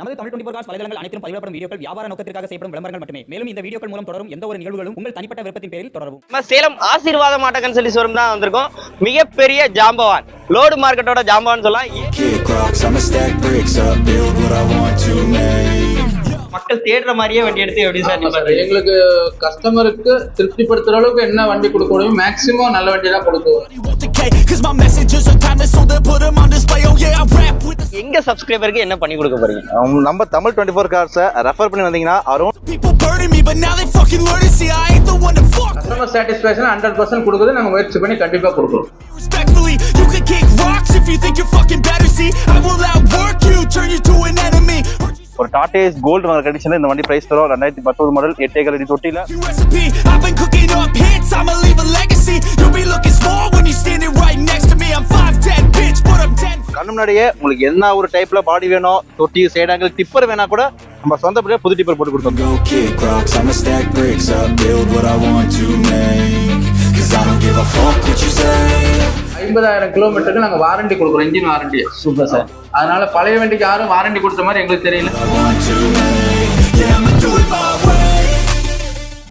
நமது Tamil twenty cos வலைதளங்கள் அனைத்தும் பதிவிடப்படும் வீடியோக்கள் வியாபார நோக்கத்திற்காக செய்யப்படும் விளம்பரங்கள் மட்டுமே. மேலும் இந்த வீடியோக்கள் மூலம் தொடரும் எந்த ஒரு நிகழ்வுகளும் உங்கள் தனிப்பட்ட விருப்பத்தின் பேரில் தொடரவும். நம்ம சேலம் ஆசீர்வாத மாட்டக்கன் சொல்லி ஷோரூம் தான் வந்திருக்கோம். மிகப்பெரிய ஜாம்பவான். லோடு மார்க்கெட்டோட ஜாம்பவான் சொல்லலாம். மக்கள் தேடுற மாதிரியே வண்டி எடுத்து எப்படி சார்? எங்களுக்கு கஸ்டமருக்கு திருப்திப்படுத்துற அளவுக்கு என்ன வண்டி கொடுக்க முடியும் மேக்ஸிமம் நல்ல வண்டி தான் கொடுக்குவோம். Oh எங்க சப்ஸ்கிரைபருக்கு என்ன பண்ணி கொடுக்க போறீங்க நம்ம தமிழ் டுவெண்ட்டி ஃபோர் கார்ஸை ரெஃபர் பண்ணி வந்தீங்கன்னா around. Customer satisfaction hundred percent கொடுக்குறது நாங்கள் முயற்சி பண்ணி கண்டிப்பாக கொடுக்குறோம் you can kick rocks if you think you're fucking better. See, I will outwork you, turn you to an enemy. ஒரு டாடேஸ் கோல்டு வாங்குற கண்டிஷனில் இந்த வண்டி பிரைஸ் தரும் ரெண்டாயிரத்தி பத்தொன்பது மாடல் எட்டே கலடி தொட்டியில். Your recipe, I've been cooking up hits, I'ma leave a legacy. You'll be looking small when you're standing right next to me. I'm 5'10, bitch, but I'm 10. கண்ணு முன்னாடியே உங்களுக்கு என்ன ஒரு டைப்ல பாடி வேணும்? தொட்டி சைடாங்கல் டிப்பர் வேணா கூட நம்ம சொந்தப்படியே புது டிப்பர் போட்டு கொடுத்தோம் ஐம்பதாயிரம் கிலோமீட்டருக்கு நாங்கள் வாரண்டி கொடுக்குறோம் இன்ஜின் வாரண்டி சூப்பர் சார் அதனால பழைய வண்டிக்கு யாரும் வாரண்டி கொடுத்த மாதிரி எங்களுக்கு தெரியல.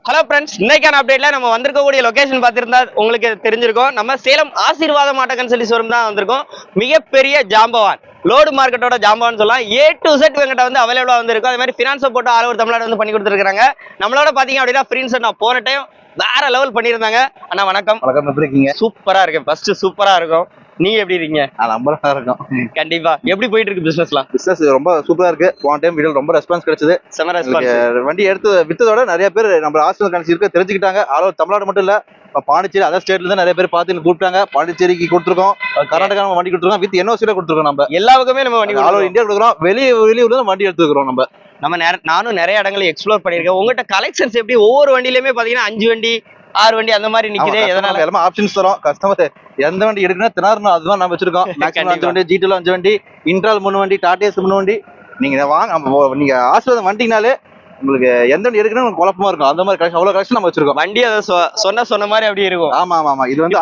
ஹலோ ஃப்ரெண்ட்ஸ் இன்னைக்கான அப்டேட்ல நம்ம வந்திருக்கக்கூடிய லொகேஷன் பார்த்திருந்தா உங்களுக்கு தெரிஞ்சிருக்கும். நம்ம சேலம் ஆசீர்வாத மாட்டக்கன் சொல்லி ஷோரூம் தான் வந்திருக்கோம். மிகப்பெரிய ஜாம்பவான். லோடு மார்க்கெட்டோட ஜாம்பவான் சொல்லலாம். ஏ டு செட் எங்கிட்ட வந்து அவைலபிளா வந்திருக்கும். அதே மாதிரி ஃபினான்ஸ் போட்டு ஆல் ஓவர் தமிழ்நாடு வந்து பண்ணி கொடுத்துருக்காங்க நம்மளோட பாத்தீங்க அப்படின்னா ஃப்ரீன்ஸ் நான் போன டைம் வேற லெவல் பண்ணியிருந்தாங்க. அண்ணா வணக்கம். வணக்கம் எப்படி இருக்கீங்க? சூப்பரா இருக்கு ஃபர்ஸ்ட் சூப்பரா இருக்கும். நீங்க எப்படி இருக்கீங்க? அது ரொம்ப நல்லா இருக்கும். கண்டிப்பா. எப்படி போயிட்டு இருக்கு பிசினஸ்லாம் பிசினஸ் ரொம்ப சூப்பரா இருக்கு. போன டைம் வீடியோ ரொம்ப ரெஸ்பான்ஸ் கிடைச்சது. செம ரெஸ்பான்ஸ் வண்டி எடுத்து வித்ததோட நிறைய பேர் நம்ம ஹாஸ்டல் கணக்கு இருக்க. தெரிஞ்சுக்கிட்டாங்க. ஓவர் தமிழ்நாடு மட்டும் இல்ல இப்ப பாண்டிச்சேரி அதர் ஸ்டேட்ல இருந்து நிறைய பேர் பார்த்து கூப்பிட்டாங்க. பாண்டிச்சேரிக்கு கொடுத்துருக்கோம். கர்நாடகா வண்டி கொடுத்துருக்கோம். வித் என்ஓசியில கொடுத்துருக்கோம் நம்ம. எல்லா பக்கமே நம்ம வண்டி ஆல் ஓவர். இந்தியா கொடுக்குறோம். வெளிய வெளியூர்ல வண்டி எடுத்துக்கிறோம் நம்ம. நம்ம நானும் நிறைய இடங்களை எக்ஸ்ப்ளோர் பண்ணிருக்கேன் உங்ககிட்ட கலெக்ஷன்ஸ் எப்படி? ஒவ்வொரு வண்டியிலுமே பாத்தீங்கன்னா அஞ்சு வண்டி ஆறு வண்டி அந்த மாதிரி நிக்குதே. எதனால? எல்லாமே ஆப்ஷன்ஸ் தரோம். கஸ்டமர் எந்த வண்டி எடுக்கணும் திணறணும். அதுதான் நம்ம வச்சிருக்கோம். மேக்ஸிமம் அஞ்சு. வண்டி ஜிடில அஞ்சு வண்டி இன்ட்ரால் மூணு வண்டி டாடிஎஸ் மூணு வண்டி. நீங்க வாங்க நீங்க ஆசீர்வாதம் வண்டினாலே உங்களுக்கு எந்த வண்டி எடுக்கணும் குழப்பமா இருக்கும். அந்த மாதிரி கலெக்ஷன் அவ்வளவு கலெக்ஷன் நம்ம வச்சிருக்கோம். வண்டி அதை சொன்ன சொன்ன மாதிரி அப்படி இருக்கும். ஆமா ஆமா ஆமா. இது வந்து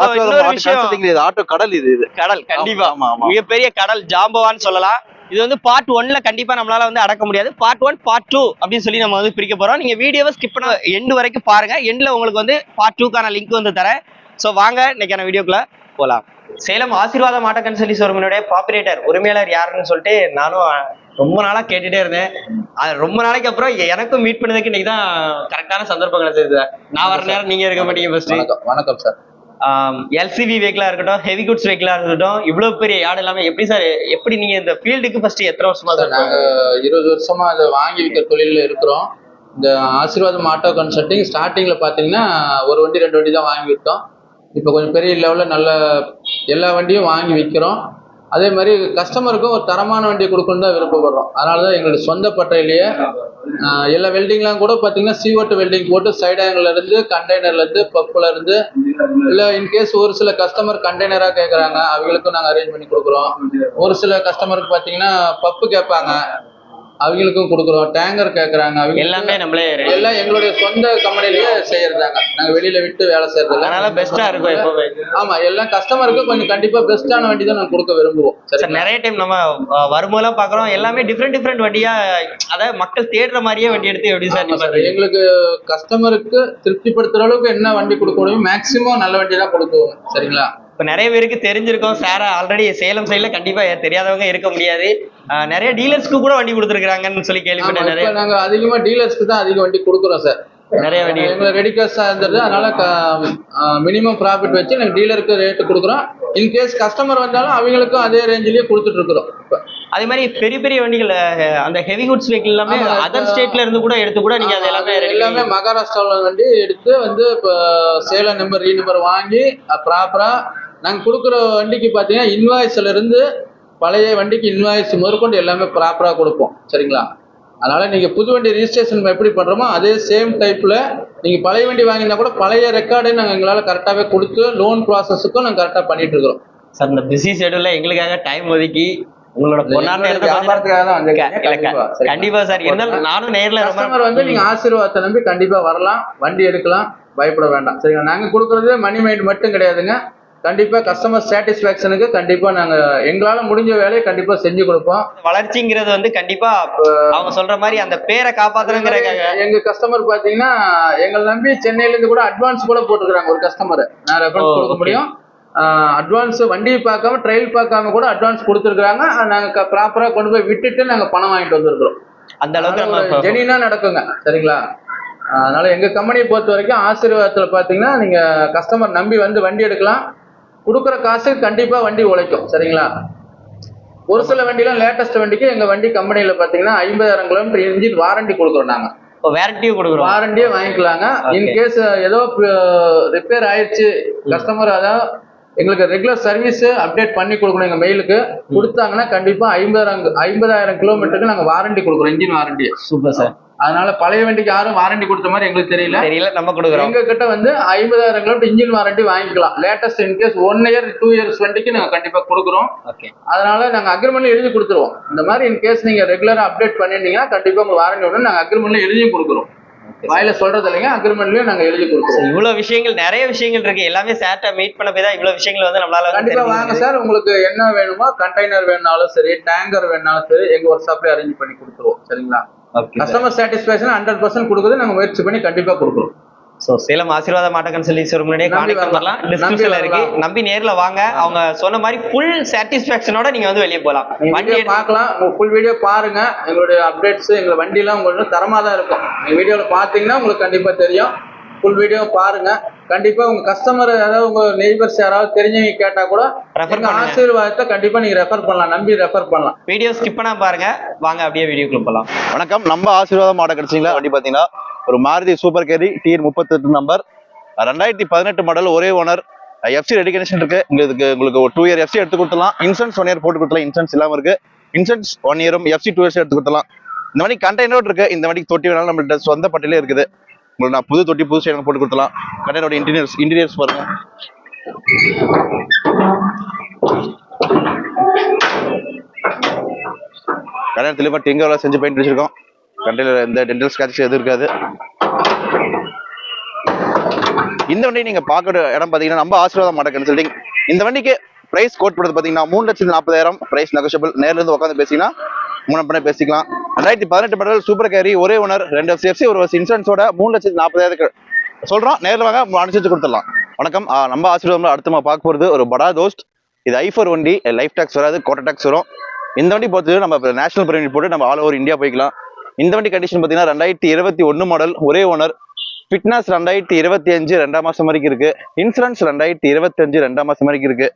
ஆட்டோ கடல் இது. இது கடல் கண்டிப்பா. மிகப்பெரிய கடல் ஜாம்பவான்னு சொல்லலாம். இது வந்து பார்ட் ஒன்ல கண்டிப்பா நம்மளால வந்து அடக்க முடியாது. பார்ட் ஒன் பார்ட் டூ அப்படின்னு சொல்லி நம்ம வந்து பிரிக்க போறோம். நீங்க வீடியோவை ஸ்கிப் பண்ண எண்டு வரைக்கும் பாருங்க. எண்ட்ல உங்களுக்கு வந்து பார்ட் டூக்கான லிங்க் வந்து தரேன். ஸோ வாங்க இன்னைக்கான வீடியோக்குள்ள போலாம். சேலம் ஆசீர்வாத மாட்டக்கன் சொல்லி ஷோரூமினுடைய ப்ராப்பரேட்டர் உரிமையாளர் யாருன்னு சொல்லிட்டு நானும் ரொம்ப நாளா கேட்டுட்டே இருந்தேன். அது ரொம்ப நாளைக்கு அப்புறம் எனக்கும் மீட் பண்ணதுக்கு இன்னைக்கு தான் கரெக்டான சந்தர்ப்பம் கிடைச்சது நான் வர நேரம் நீங்க இருக்க மாட்டீங்க ஃபர்ஸ்ட் வணக்கம் வணக்கம் சார் எல்சிவி வெஹிக்கிளா இருக்கட்டும் ஹெவி குட்ஸ் வெஹிக்கிளா இருக்கட்டும் இவ்வளவு பெரிய யார்டு எல்லாமே எப்படி சார் எப்படி நீங்க இந்த ஃபீல்டுக்கு ஃபர்ஸ்ட் எத்தனை வருஷமா சார் நாங்கள் இருபது வருஷமா அதை வாங்கி விற்கிற தொழிலில் இருக்கிறோம். இந்த ஆசீர்வாதம் ஆட்டோ கன்சல்டிங் ஸ்டார்டிங்கில் பார்த்தீங்கன்னா ஒரு வண்டி ரெண்டு வண்டி தான் வாங்கி விற்றோம் இப்போ கொஞ்சம் பெரிய லெவலில் நல்ல எல்லா வண்டியும் வாங்கி விற்கிறோம் அதே மாதிரி கஸ்டமருக்கும் ஒரு தரமான வண்டியை கொடுக்கணும்னு தான் விருப்பப்படுறோம். அதனால தான் எங்களுடைய சொந்த பட்டையிலேயே எல்லா வெல்டிங்லாம் கூட பார்த்தீங்கன்னா சீவட்டு வெல்டிங் போட்டு சைட் ஆங்கிள் கண்டெய்னர்லேருந்து பப்புலேருந்து இல்லை இன்கேஸ் ஒரு சில கஸ்டமர் கண்டெய்னராக கேட்குறாங்க அவங்களுக்கும் நாங்கள் அரேஞ்ச் பண்ணி கொடுக்குறோம். ஒரு சில கஸ்டமருக்கு பார்த்தீங்கன்னா பப்பு கேட்பாங்க அவங்களுக்கும் கொடுக்குறோம். டேங்கர் கேட்குறாங்க அவங்க எல்லாமே நம்மளே. எல்லாம் எங்களுடைய சொந்த கம்பெனிலேயே செய்யறதாங்க நாங்கள் வெளியில விட்டு வேலை செய்யறதில்ல. அதனால பெஸ்டா இருக்கும் எப்பவுமே. ஆமா எல்லாம் கஸ்டமருக்கு கொஞ்சம் கண்டிப்பா பெஸ்ட்டான வண்டி தான் நாங்கள் கொடுக்க விரும்புவோம். சார் நிறைய டைம் நம்ம வரும்போதெல்லாம் பாக்குறோம். எல்லாமே டிஃப்ரெண்ட் டிஃப்ரெண்ட் வண்டியா அதாவது மக்கள் தேடுற மாதிரியே வண்டி எடுத்து எப்படி சார்? எங்களுக்கு கஸ்டமருக்கு திருப்திப்படுத்துற அளவுக்கு என்ன வண்டி கொடுக்க முடியும் மேக்சிமம் நல்ல வண்டி தான் கொடுக்குவோம் சரிங்களா? இப்ப நிறைய பேருக்கு தெரிஞ்சிருக்கும். சார் ஆல்ரெடி சேலம் சைடுல கண்டிப்பா தெரியாதவங்க இருக்க முடியாது. நிறைய டீலர்ஸ்க்கு கூட வண்டி கொடுத்துருக்காங்கன்னு சொல்லி கேள்விப்பட்டேன் நிறைய. நாங்க அதிகமா டீலர்ஸ்க்கு தான் அதிக வண்டி கொடுக்குறோம் சார் நிறைய வண்டி. எங்களை ரெடி காசா இருந்தது அதனால மினிமம் ப்ராஃபிட் வச்சு நாங்கள் டீலருக்கு ரேட்டு கொடுக்குறோம். இன்கேஸ் கஸ்டமர் வந்தாலும் அவங்களுக்கும் அதே ரேஞ்சிலேயே கொடுத்துட்டு இருக்கிறோம். அதே மாதிரி பெரிய பெரிய வண்டிகள் அந்த ஹெவி குட்ஸ் வெஹிக்கிள் எல்லாமே அதர் ஸ்டேட்ல இருந்து கூட எடுத்து கூட நீங்க அது எல்லாமே எல்லாமே மகாராஷ்டிராவில் வண்டி எடுத்து வந்து இப்போ சேலம் நம்பர் ரீ நம்பர் வாங்கி ப்ராப்பரா நாங்கள் கொடுக்குற வண்டிக்கு பார்த்தீங்கன்னா இன்வாய்ஸ்ல இருந்து பழைய வண்டிக்கு இன்வாய்ஸ் முதற்கொண்டு எல்லாமே ப்ராப்பரா கொடுப்போம். சரிங்களா? அதனால நீங்க புது வண்டி ரிஜிஸ்ட்ரேஷன் எப்படி பண்றோமோ அதே சேம் டைப்ல நீங்க பழைய வண்டி வாங்கினா கூட பழைய ரெக்கார்டே நாங்கள் எங்களால் கரெக்டாகவே கொடுத்து லோன் ப்ராசஸுக்கும் நாங்கள் கரெக்டாக பண்ணிட்டு இருக்கிறோம். சார் இந்த பிஸி ஷெட்யூல்ல எங்களுக்காக டைம் ஒதுக்கி உங்களோட கண்டிப்பா, சார் இருந்தாலும் நானும் நேர்ல கஸ்டமர் வந்து நீங்க ஆசீர்வாதத்தை நம்பி கண்டிப்பா வரலாம். வண்டி எடுக்கலாம். பயப்பட வேண்டாம். சரிங்களா? நாங்க கொடுக்கறது மணி மைண்ட் மட்டும் கிடையாதுங்க. கண்டிப்பா கஸ்டமர் சாட்டிஸ்ஃபேக்ஷனுக்கு கண்டிப்பா நாங்க எங்களால முடிஞ்ச வேலையை கண்டிப்பா செஞ்சு கொடுப்போம். வளர்ச்சிங்கிறது வந்து கண்டிப்பா அவங்க சொல்ற மாதிரி அந்த பேரை காப்பாத்தணுங்கிறதுக்காக. எங்க கஸ்டமர் பாத்தீங்கன்னா எங்களை நம்பி சென்னையில இருந்து கூட அட்வான்ஸ் கூட போட்டுக்கிறாங்க ஒரு கஸ்டமர் நான் ரெஃபரன்ஸ் கொடுக்க. முடியும். அட்வான்ஸ் வண்டியை பார்க்காம ட்ரையல் பார்க்காம கூட அட்வான்ஸ் கொடுத்துருக்காங்க நாங்க ப்ராப்பரா கொண்டு போய் விட்டுட்டு நாங்க பணம் வாங்கிட்டு வந்திருக்கிறோம். அந்த அளவுக்கு ஜெனினா நடக்குங்க. சரிங்களா? அதனால எங்க கம்பெனியை பொறுத்த வரைக்கும் ஆசீர்வாதத்துல பாத்தீங்கன்னா நீங்க கஸ்டமர் நம்பி வந்து வண்டி எடுக்கலாம். கொடுக்குற காசு கண்டிப்பா வண்டி உழைக்கும் சரிங்களா? ஒரு சில வண்டிலாம் லேட்டஸ்ட் வண்டிக்கு எங்க வண்டி கம்பெனில பாத்தீங்கன்னா ஐம்பதாயிரம் கிலோமீட்டர் இன்ஜின் வாரண்டி கொடுக்குறோம் நாங்க. வேரண்டியும் கொடுக்குறோம். வாரண்டியே வாங்கிக்கலாங்க. In Okay. கேஸ் ஏதோ ரிப்பேர் ஆயிடுச்சு கஸ்டமர் அதான் எங்களுக்கு ரெகுலர் சர்வீஸ் அப்டேட் பண்ணி கொடுக்கணும் எங்க மெயிலுக்கு கொடுத்தாங்கன்னா கண்டிப்பா ஐம்பதாயிரம் ஐம்பதாயிரம் கிலோமீட்டருக்கு நாங்க வாரண்டி கொடுக்குறோம் இன்ஜின் வாரண்டி சூப்பர் சார் அதனால பழைய வண்டிக்கு யாரும் வாரண்டி கொடுத்த மாதிரி எங்களுக்கு தெரியல. தெரியல நம்ம கொடுக்குறோம். எங்க கிட்ட வந்து ஐம்பதாயிரம் கிலோமீட்டர் இன்ஜின் வாரண்டி வாங்கிக்கலாம். Latest in case one year two years வண்டிக்கு நாங்க கண்டிப்பா கொடுக்குறோம். ஓகே அதனால நாங்க அக்ரிமெண்ட்ல எழுதி கொடுத்துருவோம். இந்த மாதிரி இன் கேஸ் நீங்க ரெகுலரா அப்டேட் பண்ணிருந்தீங்கன்னா கண்டிப்பா உங்க வாரண்டி உடனே நாங்க அக்ரிமெண்ட்ல எழுதியும் கொடுக்குறோம். வாயில சொல்றது இல்லைங்க அக்ரிமெண்ட்லயும் நாங்க எழுதி கொடுக்குறோம் இவ்வளவு விஷயங்கள் நிறைய விஷயங்கள் இருக்கு. எல்லாமே சேட்டை மீட் பண்ண போய் தான் இவ்வளவு விஷயங்கள் வந்து நம்மளால கண்டிப்பா வாங்க. சார் உங்களுக்கு என்ன வேணுமோ கண்டெய்னர் வேணாலும் சரி டேங்கர் வேணாலும் சரி எங்க ஒர்க் ஷாப்ல அரேஞ்ச் பண்ணி கொடுத்துருவோம். சரிங்களா. கஸ்டமர் சாட்டிஸ்பேக்ஷன் ஹண்ட்ரட் பர்சன்ட் கொடுக்குறது நாங்க முயற்சி பண்ணி கண்டிப்பா கொடுக்குறோம். சோ சேலம் ஆசீர்வாத மாட்டக்கன் சொல்லி சார் முன்னாடியே கான்டாக்ட் வரலாம். பண்ணலாம். நம்பி டிஸ்கிரிப்ஷன்ல இருக்கு. நம்பி நேர்ல வாங்க. அவங்க சொன்ன மாதிரி ஃபுல் சாட்டிஸ்பாக்சனோட நீங்க வந்து வெளியே போலாம். நீங்க வண்டி வீடியோ எடுத்து- பார்க்கலாம். உங்க ஃபுல் வீடியோ பாருங்க. எங்களுடைய அப்டேட்ஸ் எங்க வண்டிலாம் உங்களுக்கு தரமா தான் இருக்கும். நீங்க வீடியோல பாத்தீங்கன்னா உங்களுக்கு கண்டிப்பா தெரியும். ஃபுல் வீடியோ பாருங்க. கண்டிப்பா உங்க கஸ்டமர் அதாவது உங்க நெய்பர்ஸ் யாராவது தெரிஞ்சவங்க கேட்டா கூட Refer எங்க பண்ணுங்க. ஆசீர்வாதத்தை கண்டிப்பா நீங்க ரெஃபர் பண்ணலாம். நம்பி ரெஃபர் பண்ணலாம். வீடியோ ஸ்கிப் பண்ணாம பாருங்க. வாங்க அப்படியே வீடியோக்குள்ள போலாம். வணக்கம். நம்ம ஆசீர்வாதம் மாடல் கிடைச்சிங்களா? வண்டி பார்த்தீங்கன்னா ஒரு மாருதி சூப்பர் கேரி டிஎன் முப்பத்தெட்டு நம்பர் ரெண்டாயிரத்தி பதினெட்டு மாடல் ஒரே ஓனர் எஃப்சி ரெடி கண்டிஷன் இருக்கு. உங்களுக்கு உங்களுக்கு டூ இயர் எஃப்சி எடுத்து கொடுத்துலாம் இன்சூரன்ஸ் ஒன் இயர் போட்டு கொடுத்துலாம் இன்சூரன்ஸ் இல்லாமல் இருக்கு. இன்சூரன்ஸ் ஒன் இயரும் எஃப்சி டூ இயர்ஸ் எடுத்து கொடுத்துலாம் இந்த மாதிரி கண்டெய்னர் இருக்கு. இந்த மாதிரி தொட்டி வேணாலும் நம்மள்ட்ட சொந்த பட்டியலே இருக்குது. உங்களுக்கு நான் புது தொட்டி புது ஸ்டைல் போட்டு கொடுத்துலாம் கண்டெய்னரோட இன்டீரியர்ஸ் இன்டீரியர்ஸ் பாருங்க. கல்யாணம் தெளிவாக வேலை செஞ்சு பெயிண்ட் வச்சிருக்கோம் கண்டையில் எந்த டென்டல் ஸ்கேட்ச் எதுவும் இருக்காது. இந்த வண்டி நீங்க பார்க்குற இடம் பார்த்தீங்கன்னா நம்ம ஆசீர்வாதம் மாட்ட கன்சல்டிங் இந்த வண்டிக்கு பிரைஸ் கோட் போடுறது பாத்தீங்கன்னா மூணு லட்சத்தி நாற்பதாயிரம். பிரைஸ் நெகோஷியபிள் நேர்ல இருந்து உட்காந்து பேசிங்கன்னா மூணு பண்ண பேசிக்கலாம். ரெண்டாயிரத்தி பதினெட்டு மாடல் சூப்பர் கேரி ஒரே ஓனர் ரெண்டு எஃப்சி ஒரு இன்சூரன்ஸோட மூணு லட்சத்தி நாற்பதாயிரத்துக்கு சொல்றோம். நேரில் வாங்க அனுசரிச்சு கொடுத்துடலாம். வணக்கம். நம்ம ஆசீர்வாதம் அடுத்தமா பார்க்க போகிறது ஒரு படா தோஸ்ட் இது ஐஃபோர் வண்டி லைஃப் டேக்ஸ் வராது கோட்டை டேக்ஸ் வரும். இந்த வண்டி பொறுத்தவரை நம்ம நேஷனல் பெர்மிட் போட்டு நம்ம ஆல் ஓவர் இந்தியா போய்க்கலாம். இந்த வண்டி கண்டிஷன் பார்த்தீங்கன்னா ரெண்டாயிரத்தி இருபத்தி ஒன்று மாடல் ஒரே ஓனர் ஃபிட்னஸ் ரெண்டாயிரத்தி இருபத்தி அஞ்சு ரெண்டாம் மாதம் வரைக்கும் இருக்கு. இன்சூரன்ஸ் ரெண்டாயிரத்தி இருபத்தஞ்சு ரெண்டாம் மாதம் வரைக்கும் இருக்கு.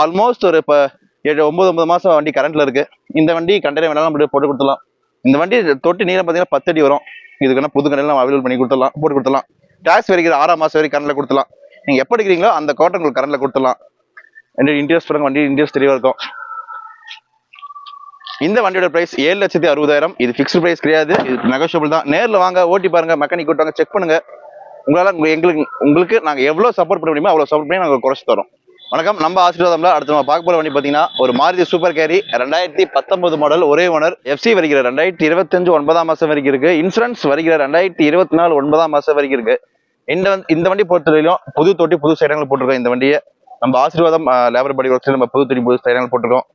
ஆல்மோஸ்ட் ஒரு இப்போ ஏழு ஒம்பது ஒம்பது மாதம் வண்டி கரண்ட்ல இருக்கு. இந்த வண்டி கண்டெய்னர் வேணாலும் நம்ம போட்டு கொடுத்துலாம் இந்த வண்டி தொட்டி நீளம் பார்த்தீங்கன்னா பத்து அடி வரும். இதுக்கு வேணால் புது கண்டெய்னர் அவைலபிள் பண்ணி கொடுத்துலாம் போட்டு கொடுத்துலாம் டேக்ஸ் வரைக்கிற ஆறாம் மாதம் வரைக்கும் கரண்ட்ல கொடுத்துலாம் நீங்கள் எப்போ எடுக்கிறீங்களோ அந்த கோட்டை உங்களுக்கு கரண்ட்ல கொடுத்துலாம் இன்ட்ரெஸ்ட் பாருங்க வண்டி இன்ட்ரெஸ்ட் தெளிவாக இருக்கும். இந்த வண்டியோட பிரைஸ் ஏழு லட்சத்தி அறுபதாயிரம். இது ஃபிக்ஸ்டு பிரைஸ் கிடையாது. இது நெகோஷியபிள் தான். நேரில் வாங்க ஓட்டி பாருங்க மெக்கானிக் கூட்டாங்க செக் பண்ணுங்க. உங்களால் எங்களுக்கு உங்களுக்கு நாங்கள் எவ்வளோ சப்போர்ட் பண்ண முடியுமோ அவ்வளோ சப்போர்ட் பண்ணி நாங்கள் குறைச்சி தரோம். வணக்கம். நம்ம ஆசீர்வாதம்ல அடுத்து நம்ம பார்க்க போற வண்டி பாத்தீங்கன்னா ஒரு மாருதி சூப்பர் கேரி ரெண்டாயிரத்தி பத்தொன்பது மாடல் ஒரே ஓனர் எஃப்சி வருகிற ரெண்டாயிரத்தி இருபத்தஞ்சு ஒன்பதாம் மாசம் வரைக்கும் இருக்கு. இன்சூரன்ஸ் வருகிற ரெண்டாயிரத்தி இருபத்தி நாலு ஒன்பதாம் மாசம் வரைக்கும் இருக்கு. இந்த இந்த வண்டி பொறுத்தவரையிலும் புது தொட்டி புது சைடங்கள் போட்டிருக்கோம் இந்த வண்டியை. நம்ம ஆசீர்வாதம் லேபர் படி ஒர்க்ஸ் நம்ம புது தொட்டி புது சைடங்கள் போட்டிருக்கோம்.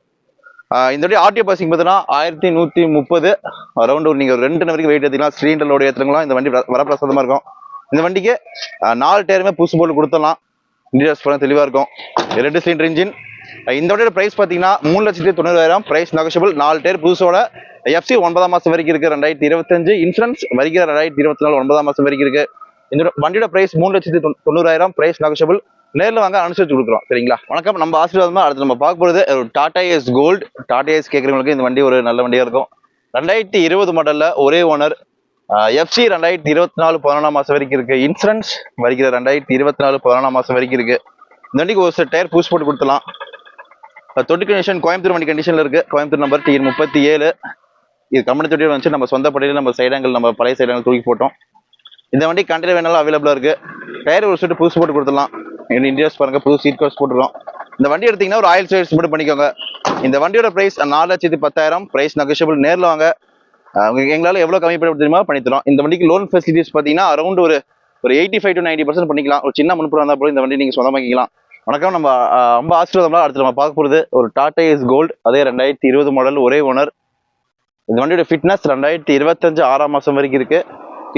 இந்த ஆர்டிஓ பாசிங் பார்த்தீங்கன்னா ஆயிரத்தி நூற்றி முப்பது. அரௌண்ட் ஒரு நீங்கள் ஒரு ரெண்டு வரைக்கும் வெயிட் ஏற்றிக்கலாம் சிலிண்டர் லோடு ஏற்றுங்களா இந்த வண்டி வர- இருக்கும். இந்த வண்டிக்கு நாலு டயருமே புதுசு போட்டு கொடுத்துடலாம். இன்டீரியர்ஸ் பண்ண தெளிவாக இருக்கும். ரெண்டு சிலிண்டர் இன்ஜின் இந்த வண்டியோட ப்ரைஸ் பார்த்தீங்கன்னா மூணு லட்சத்தி தொண்ணூறாயிரம். ப்ரைஸ் நெகஷபிள் நாலு டேர் புதுசோட. எஃப்சி ஒன்பதாம் மாதம் வரைக்கும் இருக்குது ரெண்டாயிரத்தி இருபத்தஞ்சு. இன்சூரன்ஸ் வருகிற ரெண்டாயிரத்தி இருபத்தி நாலு ஒன்பதாம் மாதம் வரைக்கும் இருக்குது இந்த வண்டியோட ப்ரைஸ் மூணு லட்சத்தி தொண்ணூறாயிரம். ப்ரைஸ் நெகஷபிள் நேரில் வாங்க அனுசரிச்சு கொடுக்குறோம். சரிங்களா? வணக்கம். நம்ம ஆசீர்வாதமாக அடுத்து நம்ம பார்க்க போகிறது ஒரு Tata ace gold Tata ace கேட்குறவங்களுக்கு இந்த வண்டி ஒரு நல்ல வண்டியாக இருக்கும். ரெண்டாயிரத்தி இருபது மாடலில் ஒரே ஓனர் எஃப்சி ரெண்டாயிரத்தி இருபத்தி நாலு பதினொன்றாம் மாதம் வரைக்கும் இருக்குது இன்சூரன்ஸ் வரைக்கிற ரெண்டாயிரத்தி இருபத்தி நாலு பதினொன்றாம் மாதம் வரைக்கும் இருக்குது இந்த வண்டிக்கு ஒரு சில டயர் பூஸ் போட்டு கொடுத்துலாம் தொட்டி கண்டிஷன் கோயம்புத்தூர் வண்டி கண்டிஷனில் இருக்குது கோயம்புத்தூர் நம்பர் டிஎன் முப்பத்தி ஏழு. இது கம்பெனி தொட்டியில் வந்து நம்ம சொந்த படையில் நம்ம சைடங்கள் நம்ம பழைய சைடங்கள் தூக்கி போட்டோம். இந்த வண்டி கண்டெய்னர் வேணாலும் அவைலபிளாக இருக்கு. டயர் ஒரு செட்டு புதுசு போட்டு கொடுத்துடலாம். இன்டீரியர்ஸ் பாருங்க புது சீட் கவர்ஸ் போட்டுருக்கோம். இந்த வண்டி எடுத்தீங்கன்னா ஒரு ஆயில் சர்வீஸ் மட்டும் பண்ணிக்கோங்க. இந்த வண்டியோட பிரைஸ் நாலு லட்சத்தி பத்தாயிரம். பிரைஸ் நெகோஷியபிள் நேரில் வாங்க. எங்களால் உங்களுக்கு கம்மி பண்ண முடியுமோ பண்ணித்தரோம். இந்த வண்டிக்கு லோன் ஃபெசிலிட்டிஸ் பார்த்தீங்கன்னா அரௌண்ட் ஒரு ஒரு eighty five to ninety percent பண்ணிக்கலாம். ஒரு சின்ன முன்புறம் இருந்தால் போல இந்த வண்டி நீங்கள் சொந்தமாக்கிக்கலாம் வணக்கம் நம்ம ரொம்ப அம்ப அடுத்து நம்ம பார்க்க போகிறது ஒரு டாடா இஸ் கோல்டு அதே ரெண்டாயிரத்தி இருபது மாடல் ஒரே ஓனர் இந்த வண்டியோட ஃபிட்னஸ் ரெண்டாயிரத்தி இருபத்தஞ்சு ஆறாம் மாதம் வரைக்கும் இருக்குது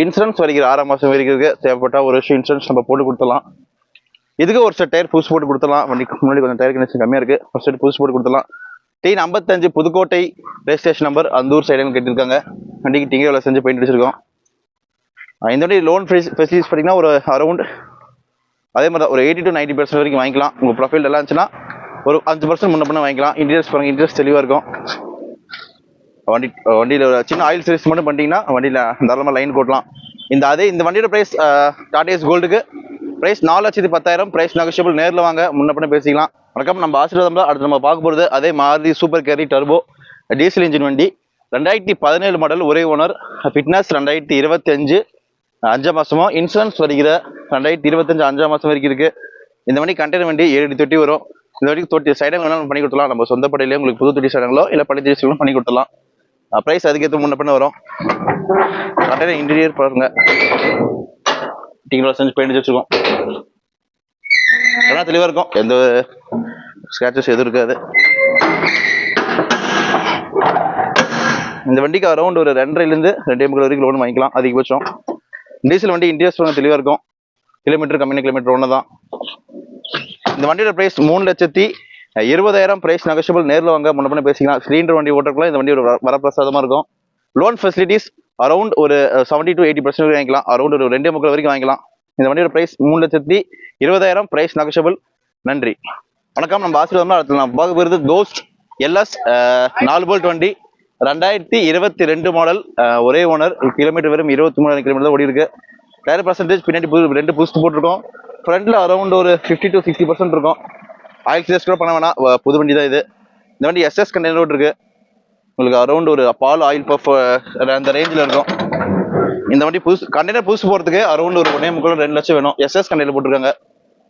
இன்சூரன்ஸ் வரைக்கும் ஆறாம் மாதம் வரைக்கும் இருக்குது தேவைப்பட்டா ஒரு வருஷம் இன்சூரன்ஸ் நம்ம போட்டு கொடுத்துலாம் இதுக்கு ஒரு செட் டயர் புதுசு போட்டு கொடுத்துலாம் வண்டிக்கு முன்னாடி கொஞ்சம் டயர் கண்டிஷன் கம்மியாக இருக்குது ஒரு செட் புதுசு போட்டு கொடுத்துடலாம். டீன் ஐம்பத்தஞ்சு புதுக்கோட்டை ரெஜிஸ்ட்ரேஷன் நம்பர் அந்த ஊர் கேட்டிருக்காங்க. வண்டிக்கு டிங்கே வேலை செஞ்சு பெயிண்ட் அடிச்சிருக்கோம். இந்த வண்டி லோன் ஃபெசிலிட்டிஸ் பார்த்தீங்கன்னா ஒரு அரௌண்ட் அதே மாதிரி ஒரு எயிட்டி டு நைன்ட்டி பர்சன்ட் வரைக்கும் வாங்கிக்கலாம். உங்கள் ப்ரொஃபைல் எல்லாம் இருந்துச்சுன்னா ஒரு அஞ்சு பர்சன்ட் முன்ன பண்ண வாங்கிக்கலாம். இன்ட்ரெஸ்ட் பாருங்கள் இன்ட்ரெஸ்ட் தெளிவாக இருக்கும். வண்டி வண்டியில் ஒரு சின்ன ஆயில் சர்வீஸ் மட்டும் பண்ணிட்டீங்கன்னா வண்டியில் தாராளமாக லைன் போட்டலாம். இந்த அதே இந்த வண்டியோட ப்ரைஸ் டாடேஸ் கோல்டுக்கு ப்ரைஸ் நாலு லட்சத்தி பத்தாயிரம். ப்ரைஸ் நெகோஷியபிள் நேரில் வாங்க. முன்ன பண்ண பேசிக்கலாம். வணக்கம். நம்ம ஆசீர்வாதம்ல தான் அடுத்து நம்ம பார்க்க போகிறது அதே Maruti super carry turbo diesel engine வண்டி. ரெண்டாயிரத்தி பதினேழு மாடல் ஒரே ஓனர் ஃபிட்னஸ் ரெண்டாயிரத்தி இருபத்தஞ்சு. அஞ்சாம் மாதமும் இன்சூரன்ஸ் வருகிற ரெண்டாயிரத்தி இருபத்தஞ்சு அஞ்சாம் மாதம் வரைக்கும் இருக்குது இந்த வண்டி கண்டெய்னர் வண்டி ஏழு அடி தொட்டி வரும். இந்த வரைக்கும் தொட்டி சைடங்கள் வேணாலும் பண்ணி கொடுத்துலாம் நம்ம சொந்த படையிலே உங்களுக்கு புது தொட்டி சைடங்களோ இல்லை பழைய தொட்டி பண்ணி கொடுத்துலாம் ப்ரைஸ் அதுக்கேற்ற முன்ன பண்ண வரும். கண்டெய்னர் இன்டீரியர் பாருங்க. டீங்களோ செஞ்சு பெயிண்ட் வச்சுருக்கோம். எல்லாம் தெளிவாக இருக்கும். எந்த ஸ்க்ராச்சஸ் எதுவும் இருக்காது. இந்த வண்டிக்கு அரௌண்ட் ஒரு ரெண்டரைலேருந்து ரெண்டே முக்கால் வரைக்கும் லோன் வாங்கிக்கலாம் அதிகபட்சம். டீசல் வண்டி இன்ட்ரெஸ்ட் கொஞ்சம் தெளிவாக இருக்கும். கிலோமீட்டர் கம்மியான கிலோமீட்டர் ஒன்று தான். இந்த வண்டியோட ப்ரைஸ் மூணு லட்சத்தி இருபதாயிரம். ப்ரைஸ் நெகோஷியபிள் நேரில் வாங்க முன்ன பேசிக்கலாம். சிலிண்டர் வண்டி ஓட்டக்குள்ள இந்த வண்டி ஒரு வர- வரப்பிரசாதமாக இருக்கும். லோன் ஃபெசிலிட்டிஸ் அரௌண்ட் ஒரு செவன்டி டு எயிட்டி பர்சன்ட் வாங்கிக்கலாம். அரௌண்ட் ஒரு ரெண்டே முக்கால் வரைக்கும் வாங்கிக்கலாம். இந்த வண்டியோட ப்ரைஸ் மூணு லட்சத்தி இருபதாயிரம். ப்ரைஸ் நெகோஷியபிள் நன்றி. வணக்கம். நம்ம ஆசீர்வாதம் அடுத்து நம்ம பார்க்க போகிறது கோஸ்ட் எல்எஸ் நாலு போல்ட் வண்டி. ரெண்டாயிரத்தி இருபத்தி ரெண்டு மாடல் ஒரே ஓனர் கிலோமீட்டர் வெறும் இருபத்தி மூணு கிலோமீட்டர் தான் ஓடி இருக்கு டயர் பர்சன்டேஜ் பின்னாடி புது ரெண்டு புதுசு போட்டிருக்கோம். ஃப்ரண்ட்ல அரௌண்ட் ஒரு ஃபிஃப்டி டு சிக்ஸ்டி பர்சன்ட் இருக்கும். ஆயில் சேஸ் கூட பண்ண வேணாம். புது வண்டி தான் இது. இந்த வண்டி எஸ்எஸ் கண்டெய்னர் இருக்கு. உங்களுக்கு அரௌண்ட் ஒரு பால் ஆயில் பஃப் அந்த ரேஞ்சில் இருக்கும். இந்த வண்டி புதுசு கண்டெய்னர் புதுசு போகிறதுக்கு அரௌண்ட் ஒரு ஒன்றே முக்கியம் ரெண்டு லட்சம் வேணும். எஸ்எஸ் கண்டெய்னர் போட்டிருக்காங்க.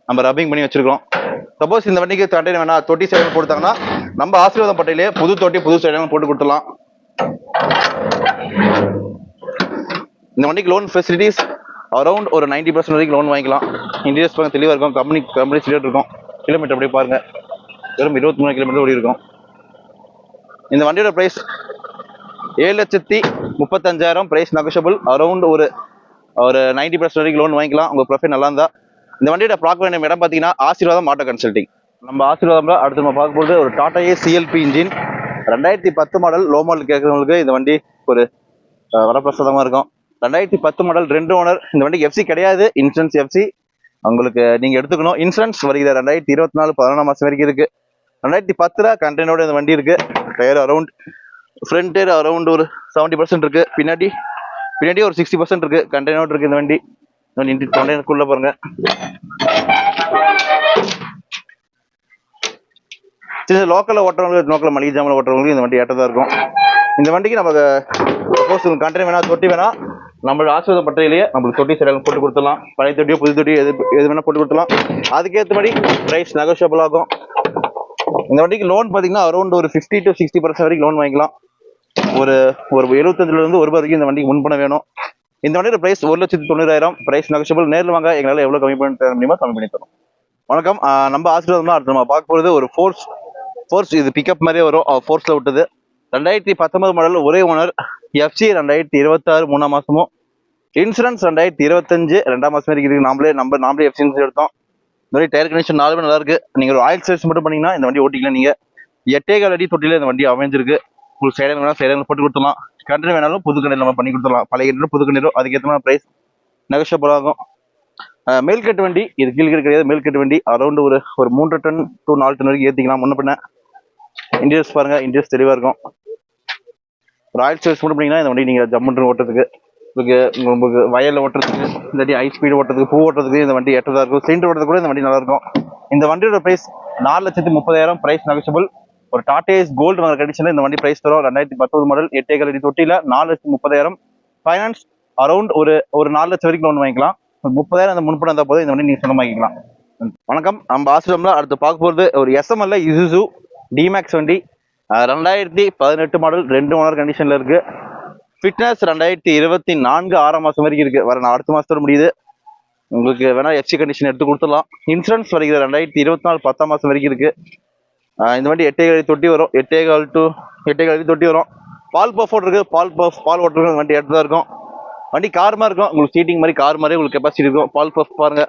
நம்ம ரப்பிங் பண்ணி வச்சிருக்கோம் சப்போஸ் இந்த வண்டிக்கு கண்டெய்னர் வேணா தொட்டி சைடு போட்டாங்கன்னா நம்ம ஆசீர்வாதம் பட்டையிலே புது தொட்டி புது சைடு போட்டு கொடுத்துடலாம். இந்த வண்டிக்கு லோன் ஃபெசிலிட்டிஸ் அரௌண்ட் ஒரு 90% பர்சன்ட் வரைக்கும் லோன் வாங்கிக்கலாம். இன்டீரியர்ஸ் பார்க்க தெளிவாக இருக்கும். கம்பெனி கம்பெனி சீட் இருக்கும். கிலோமீட்டர் அப்படியே பாருங்கள் வெறும் இருபத்தி மூணு கிலோமீட்டர் ஓடி இருக்கும். இந்த வண்டியோட ப்ரைஸ் ஏழு லட்சத்தி முப்பத்தஞ்சாயிரம் ப்ரைஸ் நெகோஷியபிள் அரௌண்ட் ஒரு ஒரு 90% பர்சன்ட் வரைக்கும் லோன் வாங்கிக்கலாம். உங்கள் ப்ரொஃபைல் நல்லா இருந்தா இந்த வண்டியோட பார்க்க வேண்டிய இடம் பார்த்தீங்கன்னா ஆசீர்வாதம் ஆட்டோ கன்சல்டிங் நம்ம ஆசீர்வாதம்ல அடுத்து நம்ம பார்க்க போகிறது ஒரு டாடா ஏ சிஎல்பி இன்ஜின் ரெண்டாயிரத்தி பத்து மாடல் லோ மாடல் கேட்குறவங்களுக்கு இந்த வண்டி ஒரு வரப்பிரசாதமாக இருக்கும். ரெண்டாயிரத்தி பத்து மாடல் ரெண்டு ஓனர் இந்த வண்டி எஃப்சி கிடையாது. இன்சூரன்ஸ் எஃப்சி உங்களுக்கு நீங்கள் எடுத்துக்கணும். இன்சூரன்ஸ் வருகிற ரெண்டாயிரத்தி இருபத்தி நாலு பதினொன்றாம் மாதம் வரைக்கும் இருக்குது ரெண்டாயிரத்தி பத்தில் கண்டெய்னரோட இந்த வண்டி இருக்குது tyre around front tyre around ஒரு செவன்ட்டி பர்சன்ட் இருக்கு. பின்னாடி பின்னாடி ஒரு சிக்ஸ்டி பர்சன்ட் இருக்கு. கண்டெய்னர் இருக்கு இந்த வண்டி. இந்த வண்டி கண்டெய்னருக்குள்ள பாருங்க. சின்ன லோக்கலில் ஓட்டுறவங்களுக்கு லோக்கல் மளிகை ஜாமில் ஓட்டுறவங்களுக்கு இந்த வண்டி ஏற்றதாக இருக்கும். இந்த வண்டிக்கு நமக்கு சப்போஸ் கண்டெய்னர் வேணா தொட்டி வேணா நம்மளோட ஆசிரியர் பட்டையிலேயே நம்மளுக்கு தொட்டி சரியாக போட்டு கொடுத்துடலாம். பழைய தொட்டியோ புது தொட்டியோ எது எது வேணால் போட்டு கொடுத்துடலாம். அதுக்கேற்றபடி ப்ரைஸ் நெகோஷியபிள் ஆகும். இந்த வண்டிக்கு லோன் பார்த்தீங்கன்னா அரௌண்ட் ஒரு ஃபிஃப்டி டு சிக்ஸ்டி பர்சன்ட் வரைக்கும் லோன் வாங்கிக்கலாம். ஒரு ஒரு எழுபத்தஞ்சிலிருந்து ஒரு ரூபாய் வரைக்கும் இந்த வண்டிக்கு முன்பணம் வேணும். இந்த வண்டியோட பிரைஸ் ஒரு லட்சத்தி தொண்ணூறாயிரம். பிரைஸ் நெகோஷியபிள் நேரில் வாங்க. எங்களால் எவ்வளோ கம்மி பண்ணி தர முடியுமோ கம்மி பண்ணி தரோம் வணக்கம். நம்ம ஆசீர்வாதம் தான் அடுத்து நம்ம பார்க்க போகிறது ஒரு ஃபோர்ஸ் ஃபோர்ஸ் இது பிக்கப் மாதிரியே வரும். ஃபோர்ஸில் விட்டது. ரெண்டாயிரத்தி பத்தொன்பது மாடல் ஒரே ஓனர் எஃப்சி ரெண்டாயிரத்தி இருபத்தாறு மூணாம் மாசமும். இன்சூரன்ஸ் ரெண்டாயிரத்தி இருபத்தஞ்சு ரெண்டாம் மாதம் வரைக்கும் இருக்குது நாமளே நம்ம நாமளே எஃப்சி எடுத்தோம். இந்த மாதிரி டயர் கண்டிஷன் நாலுமே நல்லா இருக்கு. நீங்க ஒரு ஆயில் சர்வீஸ் மட்டும் பண்ணீங்கன்னா இந்த வண்டி ஓட்டிக்கலாம் நீங்க. எட்டே கால் அடி தொட்டியில் இந்த வண்டி அமைஞ்சிருக்கு. உங்களுக்கு சேலம் வேணாலும் சேலம் போட்டு கொடுத்துடலாம். கண்டர் வேணாலும் புது கண்டர் நம்ம பண்ணி கொடுத்துடலாம். பழைய கண்டர் புது கண்டரும் அதுக்கேற்ற மாதிரி ப்ரைஸ் நெகோஷியபிள் ஆகும் மேல்கட்டு வண்டி இது கீழ்கட்டு கிடையாது. மேல்கட்டு வண்டி அரௌண்ட் ஒரு ஒரு மூன்று டன் டூ நாலு டன் வரைக்கும் ஏற்றிக்கலாம் முன்ன பண்ண இன்டீரியர்ஸ் பாருங்கள் இன்டீரியர்ஸ் தெளிவாக இருக்கும். ராயல் சர்வீஸ் மட்டும் பண்ணிங்கன்னா இந்த வண்டி நீங்கள் ஜம்முன்னு ஓட்டுறதுக்கு உங்களுக்கு உங்களுக்கு வயலில் ஓட்டுறதுக்கு இல்லாட்டி ஹை ஸ்பீடு ஓட்டுறதுக்கு பூ ஓட்டுறதுக்கு இந்த வண்டி எட்டதாக இருக்கும். சிலிண்டர் ஓட்டுறது கூட இந்த வண்டி நல்லாயிருக்கும் இந்த வண்டியோட ப்ரைஸ் நாலு லட்சத்தி முப்பதாயிரம். ப்ரைஸ் நெகஷபிள் ஒரு டாடேஸ் கோல்டு வாங்குற கண்டிஷனில் இந்த வண்டி பிரைஸ் தரும். ரெண்டாயிரத்தி பத்தொன்பது மாடல் எட்டே கலடி தொட்டியில் நாலு லட்சத்தி முப்பதாயிரம். ஃபைனான்ஸ் அரௌண்ட் ஒரு ஒரு நாலு லட்சம் வரைக்கும் லோன் வாங்கிக்கலாம். ஒரு முப்பதாயிரம் அந்த முன்பணம் இருந்தால் போதும் இந்த வண்டி நீங்கள் சொந்தமாக்கிக்கலாம் வணக்கம். நம்ம ஆசிரமில் அடுத்து பார்க்க போகிறது ஒரு எஸ்எம்எல்ல இசுசு டிமேக்ஸ் வண்டி. ரெண்டாயிரத்தி பதினெட்டு மாடல் ரெண்டு ஓனர் கண்டிஷனில் இருக்கு. ஃபிட்னஸ் ரெண்டாயிரத்தி இருபத்தி நான்கு ஆறாம் மாதம் வரைக்கும் இருக்கு. வர நான் அடுத்த மாதத்தோட முடியுது. உங்களுக்கு வேணால் எஃப்சி கண்டிஷன் எடுத்து கொடுத்துடலாம். இன்சூரன்ஸ் வரைக்கும் ரெண்டாயிரத்தி இருபத்தி நாலு பத்தாம் மாதம் வரைக்கும் இருக்கு. இந்த வண்டி எட்டே கால் தொட்டி வரும். எட்டே கால் டு எட்டே கால் தொட்டி வரும். பால் பஃபோட் இருக்கு. பால் பஃப் பால் ஓட்டுறது அந்த வண்டி எடுத்து தான் இருக்கும். வண்டி கார் மாதிரி இருக்கும். உங்களுக்கு சீட்டிங் மாதிரி கார் மாதிரி உங்களுக்கு கெப்பாசிட்டி இருக்கும். பால் பஃப் பாருங்க.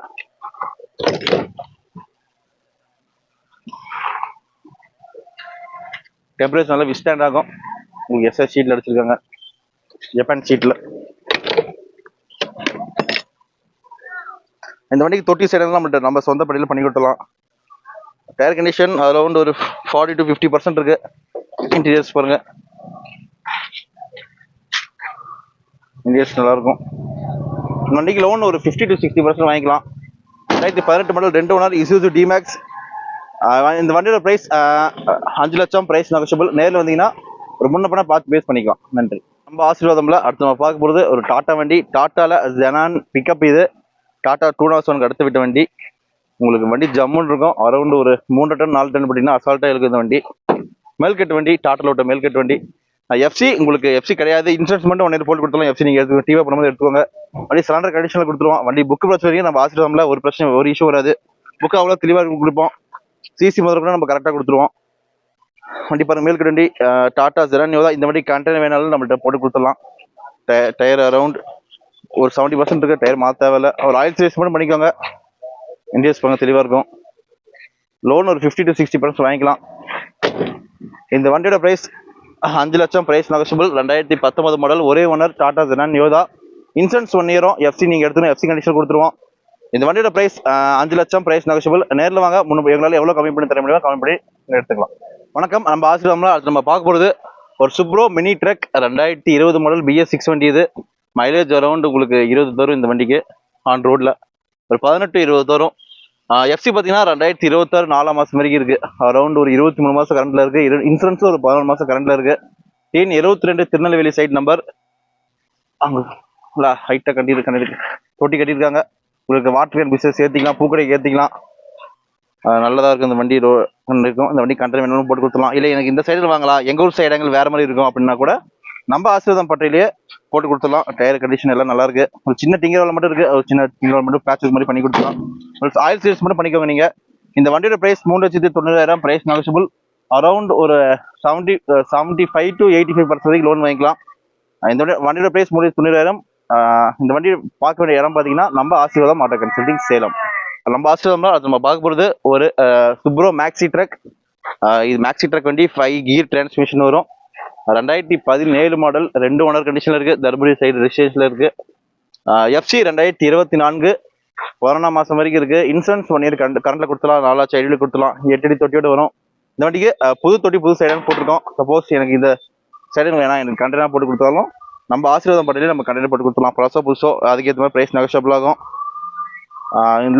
டெம்பரேச்சர் நல்லா விஸ்டாண்ட் ஆகும். உங்களுக்கு எஸ்எஸ் ஷீட்டில் அடிச்சிருக்காங்க. ஜப்பான் ஷீட்டில் இந்த வண்டிக்கு தொட்டி சைடெல்லாம் நம்மள்ட்ட நம்ம சொந்த படியில் பண்ணி கொடுத்துலாம் டயர் கண்டிஷன் அரௌண்ட் ஒரு ஃபார்ட்டி டு ஃபிஃப்டி பர்சன்ட் இருக்கு. இன்டீரியர்ஸ் பாருங்க. இன்டீரியர்ஸ் நல்லா இருக்கும் வண்டிக்கு லோன் ஒரு ஃபிஃப்டி டு சிக்ஸ்டி பர்சன்ட் வாங்கிக்கலாம். ரெண்டாயிரத்தி பதினெட்டு மாடல் ரெண்டு ஓனர் இசூசு டிமேக்ஸ் இந்த வண்டியோட ப்ரைஸ் அஞ்சு லட்சம் ப்ரைஸ் நெகோஷியபிள் நேரில் வந்தீங்கன்னா ஒரு முன்ன பண்ண பார்த்து பேஸ் பண்ணிக்கலாம். நன்றி. நம்ம ஆசீர்வாதம்ல அடுத்து நம்ம பார்க்க போகிறது ஒரு டாட்டா வண்டி. டாட்டாவில் ஜெனான் பிக்கப் இது. டாட்டா டூ நாட் ஒனுக்கு அடுத்த விட்ட வண்டி. உங்களுக்கு வண்டி ஜம்முன்னு இருக்கும். அரௌண்ட் ஒரு மூன்று டன் நாலு டன் பார்த்தீங்கன்னா அசால்ட்டாக இருக்குது இந்த வண்டி. மேல்கட்டு வண்டி டாட்டால விட்ட மேல்கட்டு வண்டி. எஃப்சி உங்களுக்கு எஃப்சி கிடையாது. இன்சூரன்ஸ் மட்டும் ஒன்று போட்டு கொடுத்துருவோம் எஃப்சி நீங்கள் எடுத்து டிவி பண்ணும்போது எடுத்துக்கோங்க. வண்டி சிலிண்டர் கண்டிஷனில் கொடுத்துருவோம். வண்டி புக்கு பிரச்சனை வரைக்கும் நம்ம ஆசீர்வாதம்ல ஒரு பிரச்சனை ஒரு இஷ்யூ வராது. புக்கு அவ்வளோ தெளிவாக கொடுப்போம். சிசி முதல் கூட நம்ம கரெக்டாக கொடுத்துருவோம். வண்டி பாருங்க மேல்கட்டு வண்டி. டாட்டா ஜெரானியோ தான். இந்த வண்டி கண்டெய்னர் வேணாலும் நம்மள்ட்ட போட்டு கொடுத்துடலாம். டயர் அரௌண்ட் ஒரு செவன்ட்டி பர்சன்ட் இருக்குது டயர் மாற்ற தேவையில்ல. ஒரு ஆயில் சர்வீஸ் மட்டும் பண்ணிக்கோங்க. இன்ட்ரெஸ்ட் பாருங்க தெளிவாக இருக்கும். லோன் ஒரு ஃபிஃப்டி டு சிக்ஸ்டி பர்சன்ட் வாங்கிக்கலாம். இந்த வண்டியோட ப்ரைஸ் அஞ்சு லட்சம் ப்ரைஸ் நெகோஷியபிள் ரெண்டாயிரத்தி பத்தொன்பது மாடல் ஒரே owner Tata Xenon Yodha insurance one இயரும் FC நீங்கள் எடுத்துக்கணும் எஃப்சி கண்டிஷன் கொடுத்துருவோம். இந்த வண்டியோட ப்ரைஸ் அஞ்சு லட்சம் ப்ரைஸ் நெகோஷியபிள் நேரில் வாங்க முன்னு எங்களால் எவ்வளோ கம்மி பண்ணி தர முடியுமோ கம்மி பண்ணி எடுத்துக்கலாம். வணக்கம் நம்ம ஆசிரியம்ல அடுத்து நம்ம பார்க்க போகிறது ஒரு சுப்ரோ மினி ட்ரக் ரெண்டாயிரத்தி இருபது மாடல் பிஎஸ் சிக்ஸ் வண்டி இது. மைலேஜ் அரௌண்ட் உங்களுக்கு இருபது தரும் இந்த வண்டிக்கு ஆன் ரோட்டில் ஒரு பதினெட்டு இருபது வரும். எஃப்சி பார்த்தீங்கன்னா ரெண்டாயிரத்தி இருபத்தாறு நாலாம் மாதம் வரைக்கும் இருக்கு. அரௌண்ட் ஒரு இருபத்தி மூணு மாதம் கரண்ட்ல இருக்கு. இன்சூரன்ஸ் ஒரு பதினொன்று மாதம் கரண்ட்ல இருக்கு. டிஎன் இருபத்தி ரெண்டு திருநெல்வேலி சைட் நம்பர் அங்கே ஹைட்டாக கட்டி கட்டி தொட்டி கட்டியிருக்காங்க. உங்களுக்கு வாட்டர் கேன் பிஸ்னஸ் ஏற்றிக்கலாம் பூக்கடைக்கு ஏற்றிக்கலாம் நல்லதாக இருக்கும். இந்த வண்டி ரோ இருக்கும். இந்த வண்டி கண்டனம் என்னென்னு போட்டு கொடுத்துலாம் இல்லை எனக்கு இந்த சைடில் வாங்கலாம். எங்கள் ஊர் சைடு இடங்கள் வேறு மாதிரி இருக்கும் அப்படின்னா கூட நம்ம ஆசீர்வாதம் பட்டையிலேயே போட்டு கொடுத்துடலாம். டயர் கண்டிஷன் எல்லாம் நல்லா இருக்கு. ஒரு சின்ன டிங்கர் வேலை மட்டும் இருக்கு. ஒரு சின்ன டிங்கர் வேலை மட்டும் பேச்சஸ் மாதிரி பண்ணி கொடுத்துலாம் ஆயில் சர்வீஸ் மட்டும் பண்ணிக்கோங்க நீங்க. இந்த வண்டியோட பிரைஸ் மூணு லட்சத்தி தொண்ணூறாயிரம். பிரைஸ் நெகோஷியபிள் அரௌண்ட் ஒரு seventy seventy five to eighty five percent வரைக்கும் லோன் வாங்கிக்கலாம் இந்த வண்டி- வண்டியோட பிரைஸ் மூணு லட்சத்தி தொண்ணூறாயிரம். இந்த வண்டி பார்க்க வேண்டிய இடம் பார்த்தீங்கன்னா நம்ம ஆசீர்வாதம் ஆட்டோ கன்சல்டிங் சேலம். நம்ம ஆசீர்வாதம்னா அது நம்ம பார்க்க போகிறது ஒரு சுப்ரோ மேக்ஸி ட்ரக் இது மேக்ஸி ட்ரக் வண்டி ஃபைவ் கியர் டிரான்ஸ்மிஷன் வரும். ரெண்டாயிரத்தி பதினேழு மாடல் ரெண்டு ஓனர் கண்டிஷனில் இருக்கு தர்மபுரி சைடு ரிஜிஸ்ட்ரேஷனில் இருக்கு. எஃப்சி ரெண்டாயிரத்தி இருபத்தி நான்கு கொரோனா மாதம் வரைக்கும் இருக்கு. இன்சூரன்ஸ் ஒன் இயர் கரண்ட் கரண்ட்ல கொடுத்துலாம் நாலா ஐடியில் கொடுத்துலாம் எட்டு அடி தொட்டியோட வரும். இந்த வண்டிக்கு புது தொட்டி புது சைடான போட்டிருக்கோம். சப்போஸ் எனக்கு இந்த சைடு வேணாம். எனக்கு கண்டெய்னர் போட்டு கொடுத்தாலும் நம்ம ஆசீர்வாதம் பட்டியலே நம்ம கண்டெய்னர் போட்டு கொடுத்துலாம் பழசோ புதுசோ அதுக்கேற்ற மாதிரி ப்ரைஸ் நெகஷபிள் ஆகும்.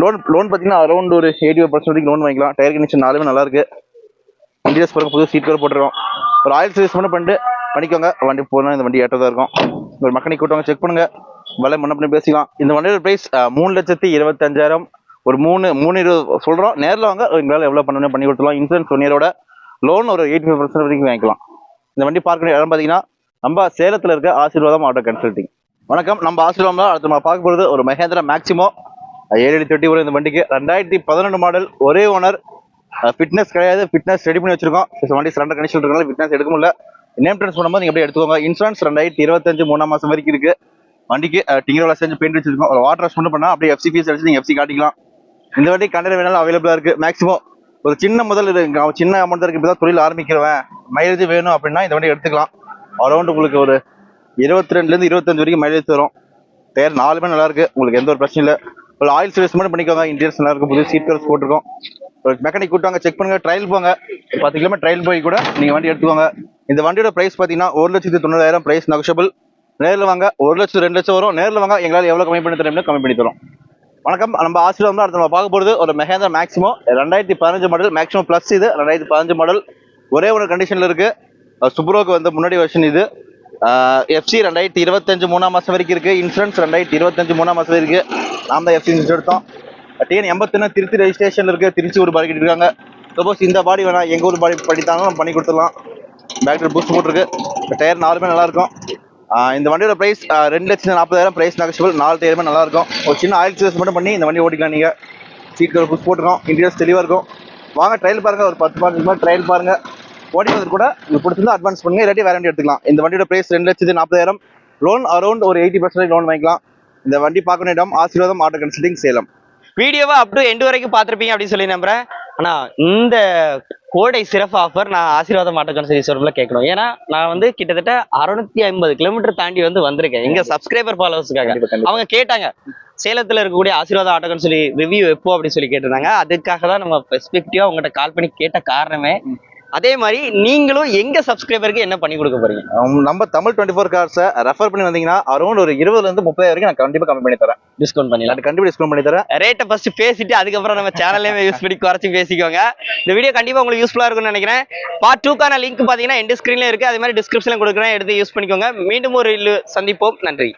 லோன் லோன் பார்த்தீங்கன்னா அரௌண்ட் ஒரு எயிட்டி பர்சன்ட் வரைக்கும் லோன் வாங்கிக்கலாம். டயர் கண்டிஷன் நாலுமே நல்லா இருக்கு. இன்டீரியர்ஸ் பாருங்க புது சீட் கூட போட்டுருக்கோம். ஒரு ஆயில் சர்வீஸ் மட்டும் பண்ணிட்டு பண்ணிக்கோங்க. வண்டி போனால் இந்த வண்டி ஏற்றதாக இருக்கும். ஒரு மக்கனை கூட்டவங்க செக் பண்ணுங்க. விலை முன்ன பண்ணி பேசிக்கலாம். இந்த வண்டியோட ப்ரைஸ் மூணு லட்சத்தி இருபத்தஞ்சாயிரம். ஒரு மூணு மூணு இருபது சொல்கிறோம் நேரில் வாங்க எங்களால் எவ்வளோ பண்ணணும் பண்ணி கொடுத்துலாம் இன்சூரன்ஸ் ஒன் இயரோட லோன் ஒரு எயிட்டி ஃபைவ் பர்சன்ட் வரைக்கும் வாங்கிக்கலாம். இந்த வண்டி பார்க்க இடம் பார்த்தீங்கன்னா நம்ம சேலத்தில் இருக்க ஆசீர்வாதம் ஆட்டோ கன்சல்டிங் வணக்கம். நம்ம ஆசீர்வாதம் அடுத்து நம்ம பார்க்க போகிறது ஒரு மகேந்திரா மேக்ஸிமோ ஏழு அடி தொட்டி வரும் இந்த வண்டிக்கு. ரெண்டாயிரத்தி பதினொன்று மாடல் ஒரே ஓனர் ஃபிட்னஸ் கிடையாது. ஃபிட்னஸ் ரெடி பண்ணி வச்சிருக்கோம். வண்டி சிலிண்டர் கண்டிஷன் இருக்கனால ஃபிட்னஸ் எடுக்க முடியல. நேம் ட்ரான்ஸ் பண்ணும்போது நீங்கள் அப்படியே எடுத்துக்கோங்க. இன்சூரன்ஸ் ரெண்டாயிரத்தி இருபத்தஞ்சு மூணாம் மாசம் வரைக்கும் இருக்கு. வண்டிக்கு டிங்கரோல செஞ்சு பெயிண்ட் வச்சிருக்கோம். ஒரு வாட்டர் வாஷ் மட்டும் பண்ணால் அப்படியே எஃப்சி ஃபீஸ் அடிச்சு நீங்கள் எஃப்சி காட்டிக்கலாம். இந்த வண்டி கண்டர் வேணாலும் அவைலபிளாக இருக்கு. மேக்ஸிமம் ஒரு சின்ன முதல் இது சின்ன அமௌண்ட் இருக்குது இப்பதான் தொழில் ஆரம்பிக்கிறவன். மைலேஜ் வேணும் அப்படின்னா இந்த வண்டி எடுத்துக்கலாம். அரௌண்ட் உங்களுக்கு ஒரு இருபத்தி ரெண்டுலேருந்து இருபத்தஞ்சு வரைக்கும் மைலேஜ் தரும் டயர் நாலுமே நல்லா இருக்கு. உங்களுக்கு எந்த ஒரு பிரச்சனையும் இல்லை. ஒரு ஆயில் சர்வீஸ் மட்டும் பண்ணிக்கோங்க. இன்டீரியர்ஸ் நல்லா இருக்கும். புது சீட் கவர்ஸ் போட்டிருக்கோம். மெக்கானிக் கூட்டுவாங்க செக் பண்ணுங்க ட்ரையல் போங்க. பத்து கிலோமீட்டர் ட்ரையல் போய் கூட நீங்க வண்டி எடுத்துக்கோங்க. இந்த வண்டியோட பிரைஸ் பாத்தீங்கன்னா ஒரு லட்சத்தி தொண்ணூறாயிரம் பிரைஸ் நெகஷபிள் நேரில் வாங்க ஒரு லட்சம் ரெண்டு லட்சம் வரும். நேரில் வாங்க எங்களால் எவ்வளோ கம்மி பண்ணி தரோம்னு கம்மி பண்ணி தரோம். வணக்கம் நம்ம ஆசிரியர் வந்து அடுத்து நம்ம பார்க்க போகிறது ஒரு மெஹேந்திரா மேக்ஸிமோ ரெண்டாயிரத்தி பதினஞ்சு மாடல் மேக்ஸிமம் ப்ளஸ் இது ரெண்டாயிரத்தி பதினஞ்சு மாடல் ஒரே ஒரு கண்டிஷனில் இருக்குது சுப்ரோக்கு வந்து முன்னாடி வருஷன் இது. எஃப்சி ரெண்டாயிரத்தி இருபத்தஞ்சு மூணாம் மாதம் வரைக்கும் இருக்குது இன்சூரன்ஸ் ரெண்டாயிரத்தி இருபத்தஞ்சு மூணாம் மாதம் வரைக்கும் நாம் தான் எஃப்சி இன்சூரன்ஸ் எடுத்தோம். டிஎன் எண்பத்தொன்னு திருச்சி ரெஜிஸ்ட்ரேஷன் இருக்கு திருச்சி ஒரு பாடி இருக்காங்க. சப்போஸ் இந்த பாடி வேணா எங்க ஊர் பாடி படித்தாலும் நம்ம பண்ணி கொடுத்துடலாம். பேட்டரி பூஸ்ட் போட்டிருக்கு. டயர் நாலுமே நல்லா இருக்கும். இந்த வண்டியோட பிரைஸ் ரெண்டு லட்சத்தி நாற்பதாயிரம் பிரைஸ் நெகஷியபிள் நாலு டயருமே நல்லா இருக்கும். ஒரு சின்ன ஆயில் சேஸ் மட்டும் பண்ணி இந்த வண்டி ஓட்டிக்கலாம் நீங்க. சீட் கவர் புஷ் போட்டுருக்கோம். இன்டீரியர்ஸ் தெளிவாக இருக்கும். வாங்க ட்ரையல் பாருங்கள் ஒரு பத்து பாஞ்சு மாதிரி ட்ரையல் பாருங்கள் ஓட்டி வந்து கூட உங்களுக்கு பிடிச்சிருந்தா அட்வான்ஸ் பண்ணுங்க. இல்லாட்டி வேற வண்டி எடுத்துக்கலாம். இந்த வண்டியோட பிரைஸ் ரெண்டு லட்சத்தி நாற்பதாயிரம். லோன் அரௌண்ட் ஒரு எயிட்டி பர்சன்டேஜ் லோன் வாங்கிக்கலாம். இந்த வண்டி பார்க்கணும் இடம். ஆசீர்வாதம் ஆட்டோ கன்சல்டிங் சேலம். வீடியோவை அப் டு எண்டு வரைக்கும் பார்த்துருப்பீங்க அப்படின்னு சொல்லி நம்புறேன். ஆனா இந்த கோடை சிறப்பு ஆஃபர் நான் ஆசீர்வாதம் மாட்டக்கன் சரி சொல்ல கேட்கணும். ஏன்னா நான் வந்து கிட்டத்தட்ட அறுநூத்தி ஐம்பது கிலோமீட்டர் தாண்டி வந்து வந்திருக்கேன். எங்க சப்ஸ்கிரைபர் ஃபாலோவர்ஸுக்காக. அவங்க கேட்டாங்க சேலத்துல இருக்கக்கூடிய ஆசீர்வாதம் ஆட்டோன்னு சொல்லி ரிவ்யூ எப்போ அப்படின்னு சொல்லி கேட்டிருந்தாங்க. அதுக்காக தான் நம்ம ஸ்பெசிஃபிக்கா உங்கள்கிட்ட கால் பண்ணி கேட்ட காரணமே அதே மாதிரி நீங்களும் எங்க சப்ஸ்கிரைபருக்கு என்ன பண்ணி கொடுக்க போறீங்க? நம்ம தமிழ் டுவெண்ட்டி ஃபோர் கார்ஸை ரெஃபர் பண்ணி வந்தீங்கன்னா அரௌண்ட் ஒரு இருபதுல இருந்து முப்பது வரைக்கும் நான் கண்டிப்பா கம்மி பண்ணி தரேன். டிஸ்கவுண்ட் பண்ணிடலாம். நான் கண்டிப்பா டிஸ்கவுண்ட் பண்ணி தரேன். ரேட்டை ஃபர்ஸ்ட் பேசிட்டு அதுக்கப்புறம் நம்ம சேனல்லே யூஸ் பண்ணி குறைச்சி பேசிக்கோங்க. இந்த வீடியோ கண்டிப்பா உங்களுக்கு யூஸ்ஃபுல்லா இருக்கும்னு நினைக்கிறேன். பார்ட் டூக்கான லிங்க் பாத்தீங்கன்னா எண்ட் ஸ்கிரீன்ல இருக்கு. அதே மாதிரி டிஸ்கிரிப்ஷன்ல கொடுக்குறேன். எடுத்து யூஸ் பண்ணிக்கோங்க. மீண்டும் ஒரு சந்திப்போம். நன்றி.